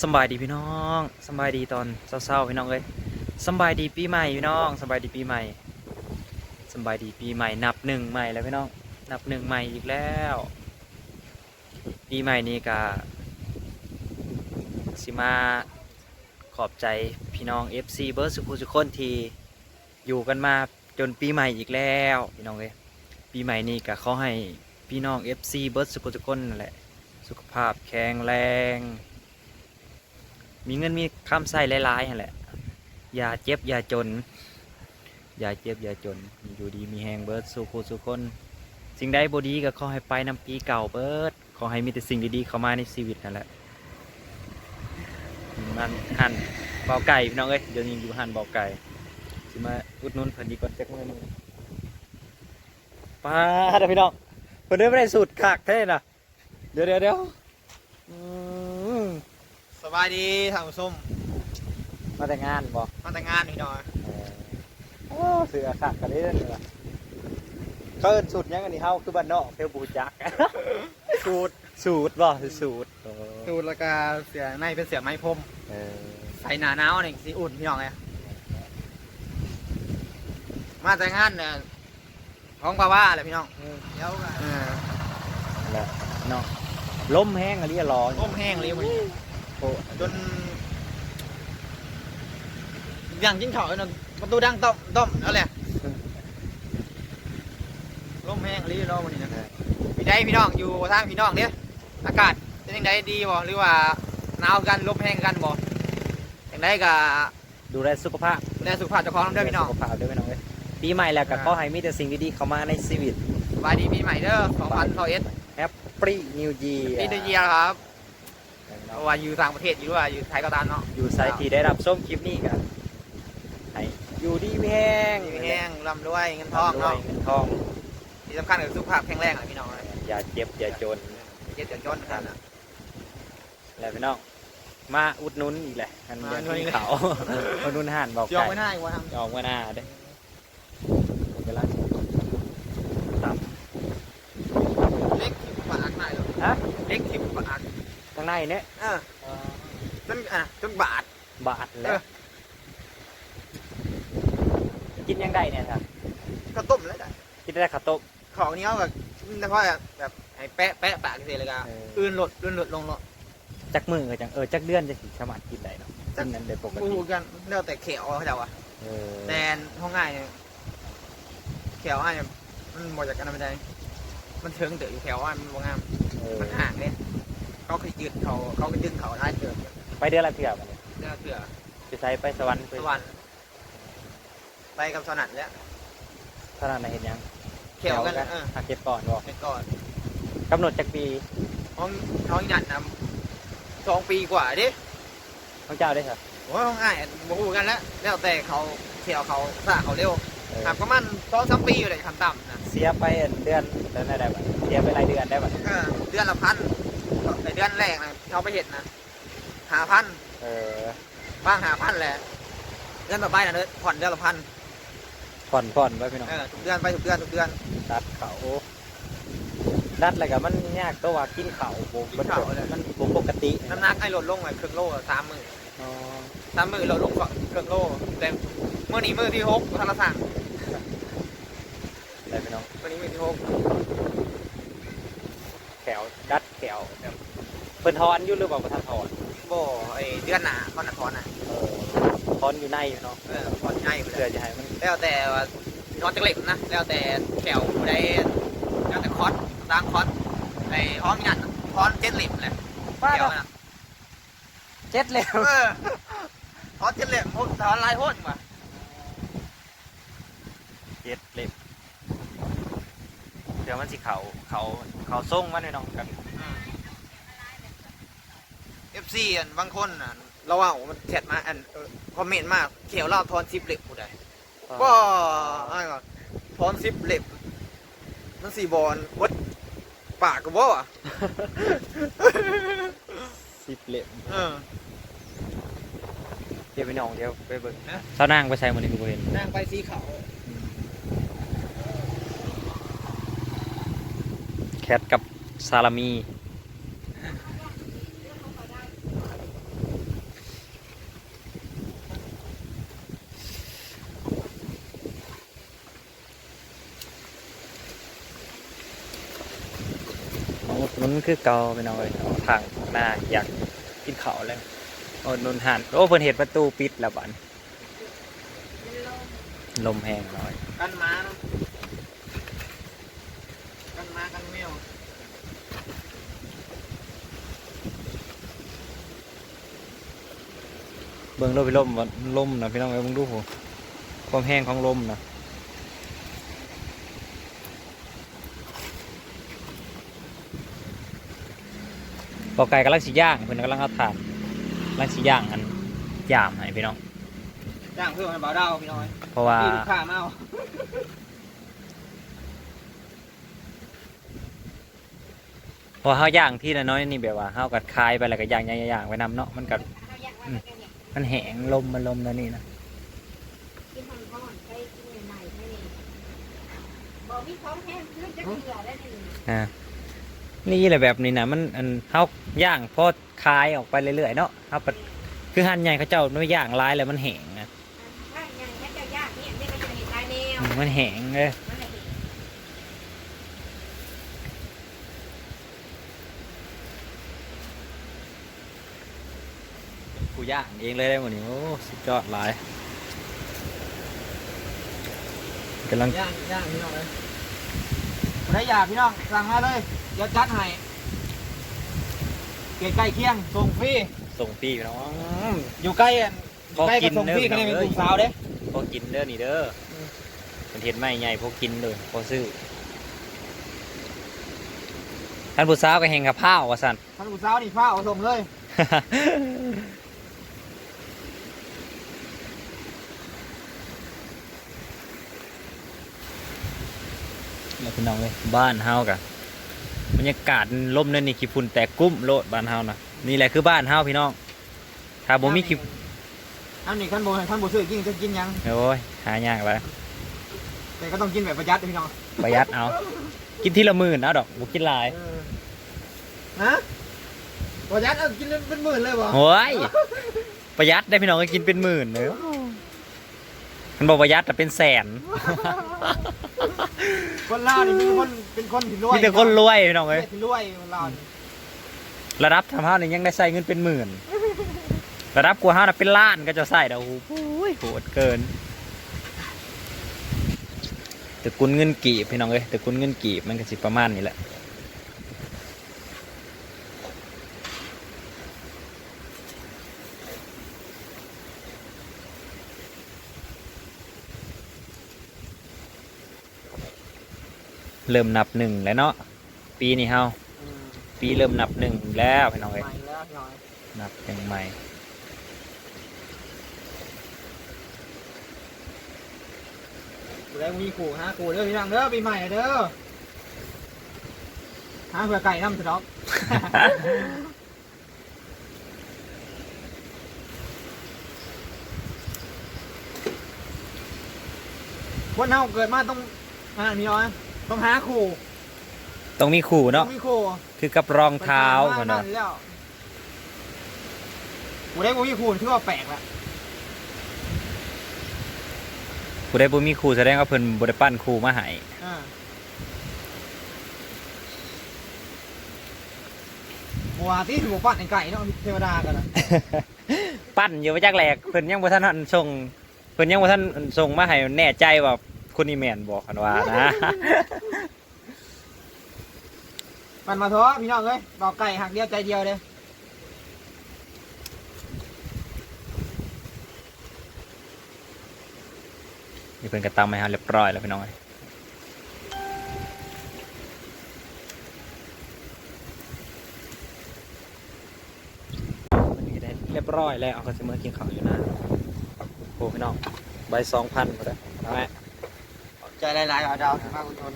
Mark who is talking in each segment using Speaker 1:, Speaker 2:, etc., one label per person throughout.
Speaker 1: สบายดีพี่น้องสบายดีตอนเศร้าๆพี่น้องเอ้ยสบายดีปีใหม่พี่น้องสบายดีปีใหม่สบายดีปีใหม่นับหนึ่งใหม่แล้วพี่น้องนับหนึ่งใหม่อีกแล้ว ปีใหม่นี้ก็สิมาขอบใจพี่น้อง FC เบิร์ดสุขุสุขคนทีอยู่กันมาจนปีใหม่อีกแล้วพี่น้องเอ้ยปีใหม่นี้ก็ขอให้พี่น้อง FC เบิร์ดสุขุสุขคนนั่นแหละสุขภาพแข็งแรง มีเงินมีคำใส่หลายๆนั่นแหละ อย่าเจ็บอย่าจน อย่าเจ็บอย่าจน อยู่ดีมีแหงเบิร์ดสู่คูสู่คน สิ่งใดบดีก็ขอให้ไปนำปีเก่าเบิร์ดขอให้มีแต่สิ่งดีๆเข้ามาในชีวิตนั่นแหละมันหันเบาไก่พี่น้องเอ้ยเดี๋ยวนี้อยู่หันเบาไก่สิมาอุดนุนเพิ่นดีก่อนจักมือนึงป้าเด้อพี่น้องเพิ่นได้บ่ได้สูตรคักแท้น่ะเดี๋ยวเดี๋ยวเดี๋ยว
Speaker 2: สบายดีท่านผู้ชม
Speaker 1: มาแต่งงานบอก
Speaker 2: มาแต่งงานนี่หน่อย
Speaker 1: โอ้เสือขักกันได้เลยเขาเอิ้นสูตรยังอันนี้เฮาคือบ้านนอกเทวบูจัก
Speaker 2: สูตร
Speaker 1: สูตรบ่สูตรโอ้
Speaker 2: สูตรแล้วก็เสือในเป็นเสือไม้พรม
Speaker 1: เออ
Speaker 2: ใส่หนาหนาวนี่สีอุ่นพี่น้องไงมาแต่งงานเนี่ยของปาว่าเลยพี่น้องเดี๋ยวกัน
Speaker 1: นั่นแหละเนาะล้มแห้งอะไรรอ
Speaker 2: ต้มแห้งเลยวันนี้
Speaker 1: โอ้
Speaker 2: จนอย่างจิ้งเฉาเนาะประตูดังต้มต้มนั่นแหละร่มแห้งรีรอวันนี้นะพี่ได้พี่น้องอยู่ทางพี่น้องเนี่ยอากาศเป็นยังไงดีบ่หรือว่าหนาวกันลมแห้งกันบ่อย่างไรก็
Speaker 1: ดูแลสุขภาพ
Speaker 2: ดูแลสุขภาพเจ้าของนำเด้อพี่น้อง
Speaker 1: สุขภาพด้วยพี่น้องเอ้ยปีใหม่แล้วก็
Speaker 2: อ่า
Speaker 1: ขอให้มีแต่สิ่งดีๆเข้ามาในชีวิต
Speaker 2: สบายดีปีใหม่เด้อ2021
Speaker 1: แฮปปี้นิวยี
Speaker 2: ปีเดเยียครับ เพราะว่าอยู่ต่างประเทศอยู่ด้วยอยู่ไทยก็ตามเนาะ
Speaker 1: อยู่ไซต์ที่ได้รับส้มคลิปนี้กันให้อยู่ดีมีแห้ง
Speaker 2: มีแห้งร่ำรวยเงินทองเนาะ
Speaker 1: เงินทอง
Speaker 2: ที่สำคัญคือสุขภาพแข็งแรงอะพี่น้องเลย
Speaker 1: อย่าเจ็บอย่าจน
Speaker 2: เจ็บจนจนกันนะ
Speaker 1: แล้วพี่น้องมาอุดหนุนอีกแหละอัน
Speaker 2: มา
Speaker 1: เดือน
Speaker 2: อุดหนุนอี
Speaker 1: ที่
Speaker 2: ก
Speaker 1: เขาอุดหนุนห่านบอก
Speaker 2: ยอม
Speaker 1: ไก่
Speaker 2: ไม่ได้วะท
Speaker 1: ยอมว่าหน้าเด้เวลาตามำ
Speaker 2: เล็กทิมปากหน่อยหรอ
Speaker 1: ฮะ
Speaker 2: เล็กทิมปาก
Speaker 1: ข้างในเนี่ย
Speaker 2: เออจนอะจนบาด
Speaker 1: บาทแล้วกินยังได้เนี่ยครับ
Speaker 2: ข้าวต้มแล้วจ้ะ
Speaker 1: กินได้ข้าวต้ม
Speaker 2: ของนี้เขาแบบเฉพาะแบบไอ้แปะแปะปากเฉยเลยก็
Speaker 1: เออ
Speaker 2: อื่นหลดอื่นหลดลงหลด
Speaker 1: จักมือจังเออจักเดือนจะสิสามารถกินได้เนาะ
Speaker 2: จั
Speaker 1: กิ
Speaker 2: ก
Speaker 1: นนั้นได้ปก
Speaker 2: บู
Speaker 1: ติ
Speaker 2: กันแล้วแต่เขียวเขาจะว่า
Speaker 1: เออ
Speaker 2: แต่ห้องง่ายเนี่ยเขียวอะเนี่ยมันหมดจากกันไม่ได้มันเชิงเต๋ออยู่แถวอะมันบ่งาม
Speaker 1: เออ
Speaker 2: มันห่างเนี่ย เขาเคยยืดเขาเขาก็ดึงเขาได้เกิด
Speaker 1: ไปเดือนละเทื่อบัดนี้
Speaker 2: เลือดเถื่อ
Speaker 1: ไปไสไปสวรรค์ไป
Speaker 2: สวรรค์ไปกับสนัดแล้ว
Speaker 1: ขนาดไหนเห็นยัง
Speaker 2: เขียวกันเออ
Speaker 1: หาเก็บก่อนบอก
Speaker 2: ไปก่อน
Speaker 1: กำหนดจากปี
Speaker 2: ห้องห้องหยัดนะสองปีกว่าดิ
Speaker 1: ของเจ้าได้ครับ
Speaker 2: โอ้ยห้องง่ายบ่ฮู้กันแล้วแล้วแต่เขาเขียวเขาสร้างเขาเร็ว
Speaker 1: เออ
Speaker 2: ครับประมาณสองสามปีอยู่เลยขั้นต่ำนะ
Speaker 1: เสียไปเดือนเดือนได้บัดเสียไปรายเดือนได้บัด
Speaker 2: เออเดือนละพัน ในเดือนแรกนะเขาไปเห็นนะหาพัน
Speaker 1: เออ
Speaker 2: บ้างหาพันแหละเดือนต่อไปนะเดือนผ่อนเดือนละพัน
Speaker 1: ผ่อนผ่อนไว้พี่น้อง
Speaker 2: เออทุกเดือนไปทุกเดือนทุกเดือน
Speaker 1: ดัดเขาดัดอะไรกับมันยากตัวว่ากินเขาบ่
Speaker 2: กินข้าวเลย
Speaker 1: มันบ่ปกติ
Speaker 2: น้ำหนักให้ลดลงไปครึ่งโลสามมือ
Speaker 1: อ๋อ
Speaker 2: สามมือลดลงก็ครึ่งโลแต่เมื่อนี้มือที่หกทันละสั่ง
Speaker 1: ได้พี่น้อง
Speaker 2: เมื่อนี้มือที่หก
Speaker 1: แขวดัดแขวแบบ เพิ่นทอนอยู่หรือเปล่าบ่ทันทอน
Speaker 2: บ่ไอเดือนหนาก่อนนะทอนนะ
Speaker 1: เออทอนอยู่ในอยู่เนาะ
Speaker 2: เออทอนง่ายไปเล
Speaker 1: เพื่อยจะให้มัน
Speaker 2: แล้วแต่ว่าทอนจากเหล็กนะ แล้วแต่แถวผู้ใดแล้วแต่คอสตามคอสไอห้องยันทอนเจ็ดเหล็กเลย
Speaker 1: ป้า
Speaker 2: เดี๋ยวนะ
Speaker 1: เจ็ดแล้ว
Speaker 2: เออทอนเจ็ดเหล็กทอนลายโหดว่ะ
Speaker 1: เจ็ดเล็บเดี๋ยวมันสิเขาเขาเขาส่งมันไว้น้องกัน
Speaker 2: เอ ฟซีอันบางคนอะเราว่ามันแชทมาอันเออคอมเมนต์มากเขียวเราทอนสิบเหล็กผู้ใดก็อะไรก่อนทอนสิบเหล็บมันสี่บอลวัดปากกับว่าอะ
Speaker 1: สิบเล็บ
Speaker 2: เออ
Speaker 1: เดี๋ยวไปน้องเดี๋ยวไปเบิ่ง
Speaker 2: ฮะ
Speaker 1: เท่านั่งไปใช้มันนี่กูบ่เห็น
Speaker 2: นั่งไปสีเขา
Speaker 1: แคทกับซาลามี คือเก่าพี่น้องเอ้ยเอาทางหน้าอยากกินข้าวเลยโอ้นนหันโอ้เพิ่นเห็นประตูปิดแล้วบัดลมแห้งหน่อย
Speaker 2: กันม้าเนาะกันม้ากันแมว
Speaker 1: เบิ่งรถไปลมว่าลมนะพี่น้องเอ้ยเบิ่งดูโหความแห้งของลมนะ ปอไก่กำลังสิย่างเพิ่นกำลังเอาถ่านกำลังสิย่างอันยามให้พี่น้อง
Speaker 2: จ้างเพื่อนให้บ่าวดาวพี่น้อย
Speaker 1: เพราะว่า
Speaker 2: พี่ลูกค้ามาเอา
Speaker 1: เพอเฮาย่างที่น้อยๆนี่แบบว่าเฮากัดคายไปแล้วก็ย่างย่างๆๆไว้นำเนาะมันก็
Speaker 3: เขาอยากว่าแล้วกันเนี่ย
Speaker 1: มันแห้งลมมันลมแล้วนี่นะ
Speaker 3: กินทอนๆไปกินใหม่ๆไม่นี่บอกมีของแห้งขึ้นจะเกลือได้หนึ่ง
Speaker 1: อ่า นี่แหละแบบนี้นะมันอันเฮาย่างพอคายออกไปเรื่อยๆเนาะเฮาปะคือหั่นใหญ่เขาเจ้าไม่ย่างหลายแล้วมันแห้งนะ
Speaker 3: ถ้าอย่างนี้จะยากเนี่ยไม่ก็จะเห็นลายแนว
Speaker 1: อืมมันแห้งเลย
Speaker 3: มันเลยเห็น
Speaker 1: กูย่างเองเลยได้หมดนี่โอ้สุดยอดหลายกำลัง
Speaker 2: ย่างย่างพี่น้องเลยบ่ ได้อยากพี่น้องสั่งมาเลยเดี๋ยวจัดให้เกตใกล้เคียงส่งฟรี
Speaker 1: ส่งปีพี่น้อง
Speaker 2: อยู่ใกล้อันอ
Speaker 1: พอยู่
Speaker 2: ใกล้
Speaker 1: กิ
Speaker 2: กับ
Speaker 1: น
Speaker 2: ส่งฟรี
Speaker 1: เด้อ
Speaker 2: คะแนนเป็น
Speaker 1: เด้อ
Speaker 2: กลุ่มสาวเด้
Speaker 1: พอกินเด้อนี่เด้ออ
Speaker 2: ม
Speaker 1: มันเห็ดไม่ใหญ่พอกินเลยพอซื้อท่านผู้สาวก็เฮงกับข้าวว่าสัน
Speaker 2: ท่านกลุ่มสาวนี่ฟ้าเอาส่งเลย
Speaker 1: แล้ว พี่น้องเลยบ้านเฮากะบรรยากาศลมนั่นนี่ขี้ฝุ่นแตกกุ้มโลดบ้านเฮานะนี่แหละคือบ้านเฮาพี่น้องถ้าบ่มีขี้
Speaker 2: อันนี้ขั้นบนขั้นบนซื้อกินจะกินยัง
Speaker 1: โอ้ยหายากไป
Speaker 2: แต่ก็ต้องกินแบบประหยัดพี่น้อง
Speaker 1: ประหยัดเอา กินทีละหมื่นเอาดอกบ่กินหลาย
Speaker 2: เออฮะประหยัดเอากินเป็นหมื่นเลยบ่
Speaker 1: โอ้ยประหยัดได้พี่น้องก็กินเป็นหมื่นเลย มันบอกประหยัดแต่เป็นแสน
Speaker 2: คนลาวนี่มีคนเป็นคนที่รวย
Speaker 1: มีแต่คนรวยพี่น้อง
Speaker 2: เล
Speaker 1: เอ้
Speaker 2: ย
Speaker 1: ย
Speaker 2: ที่รวยคนลาวนี่
Speaker 1: ระดับทำห้านี่ยังได้ใส่เงินเป็นหมื่น ระดับกว่าห้าน่ะเป็นล้านก็จะใส่ดอกโอ้โหโหดเกินแต่กุนเงินกีบพี่น้องเอ้ยแต่กุนเงินกีบมันก็สิประมาณนี้แหละ เริ่มนับหนึ่งแล้วเนาะปีนี้เฮาปีเริ่มนับหนึ่งแล้วพี่น้องเอ้ย
Speaker 2: น้อง
Speaker 1: นับยังใหม่
Speaker 2: กูได้มีขู่ฮะขู่เด้อพี่น้องเด้อปีใหม่เด้อหาเผื่อไก่น้ำสะดอกคนเฮาเกิดมาต้องอ่ามีน้อย ต้องหาขู่
Speaker 1: ต้องมีขู่
Speaker 2: ต้อ
Speaker 1: เนาะ
Speaker 2: งมีขู่
Speaker 1: คือกับรองเท้า
Speaker 2: ค
Speaker 1: คนน
Speaker 2: นั้
Speaker 1: เนาะ
Speaker 2: นแล้วกูได้กูมีขู่ถือว่าแปลกละ
Speaker 1: ผู้ใดบ่มีขู่แสดงว่าเพิ่นบ่ได้ปั้นขู่มาให้
Speaker 2: อ่าบัวที่ถูกปั้นไอ้ไก่เนาะเทวดากันนะ
Speaker 1: ปั้นอยู่มาจากแรกเพิ่นยังบ่ทันอันส่งเพิ่นยังบ่ทันอันส่งมาให้แน่ใจว่า คนนี้แม่นบ่คันว่านะ
Speaker 2: ปั่นมาเถอะพี่น้องเอ้ยบอกไก่หักเดียวใจเดียวเลย
Speaker 1: นี่เพิ่นก็ตำให้เฮาเรียบร้อยแล้วพี่น้องเอ้ยมันนี่ได้เรียบร้อยแล้วเอาก็สิมื้อกินข้าวอยู่นะโอ้พี่น้องใบ2,000บ่ได้เอาไหม
Speaker 2: ใจลายๆเอาดาวมาคุณชน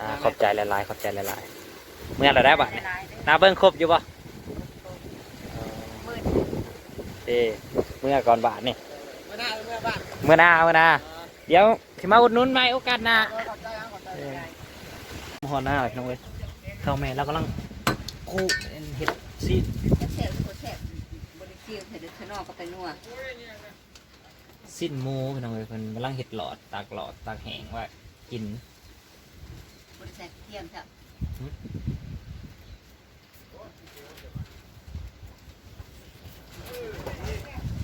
Speaker 1: อ่าขอบใจหลายๆขอบใจหลายๆเมื่อเราได้บัตร
Speaker 3: ลายๆ
Speaker 1: นาเบิ้งครบอยู่ปะ
Speaker 3: หมื่น
Speaker 1: เอเมื่อก่อนบาทนี่
Speaker 2: เมื่อหน้าเมื่อบ้าน
Speaker 1: เมื่อหน้าเมื่อหน้าเดี๋ยวสิมาอุดหนุนใหม่โอกาสหน้า
Speaker 2: ขอบใจครับขอบใจ
Speaker 1: หอหน้าเลยน้องเว้ยเท่าแม่เรากำลังคู่เห็ดซี
Speaker 3: แสบโคตรแสบบริซิลเห็ดข้างนอกก็ไปนัว
Speaker 1: สิ้นหมูพี่น้องเว้ยเพิ่นกำลังเห็ดหลอดตากหลอดตากแห้งไว่า กิน
Speaker 3: บริษัเทียมจ้ะ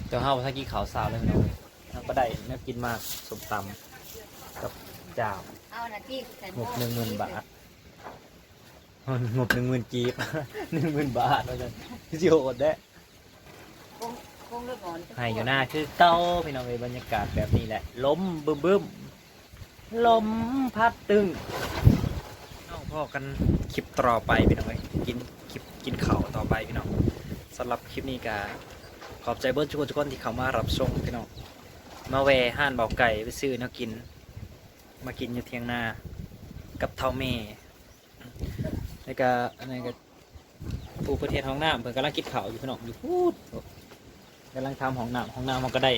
Speaker 1: แต่ห้าวถ้ากินขาวสาวเลยเนาะเราก็ได้เนื้อกินมากสมตำกับจ่าว
Speaker 3: เอาหน้าที่ใส่
Speaker 1: หมดหนึ่งหมื่นบาทงบหนึ่งหมื่นกีบหนึ่งหมื่นบาทแล้วกันสิโอดได้ให้อยู่หน้าคือเต้าพี่น้องเลยบรรยากาศแบบนี้แหละ ล้มบึ้มบึ้ม ลมพัดตึงน้องพ่อกันคลิปต่อไปพี่น้องเลยกินคลิปกินเข้าต่อไปพี่น้องสำหรับคลิปนี้ก็ขอบใจเบิร์ดทุกคนทุกคนที่เข้ามารับชมพี่น้องมาแวห้านเบาไก่ไปซื้อแนวกิน มากินอยู่เทียงนากับเท่าเมแล้วก็อันนี้ก็ปูประเทศห้องน้ำเพิ่นกำลังกินข้าวอยู่พี่น้องอยู่พูดกำลังทำห้องน้ำห้องน้ำมันก็ได้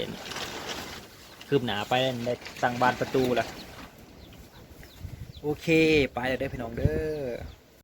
Speaker 1: คืบหนาไปได้ตั้งบานประตูละ โอเค ไปแล้วเด้อพี่น้องเด้อ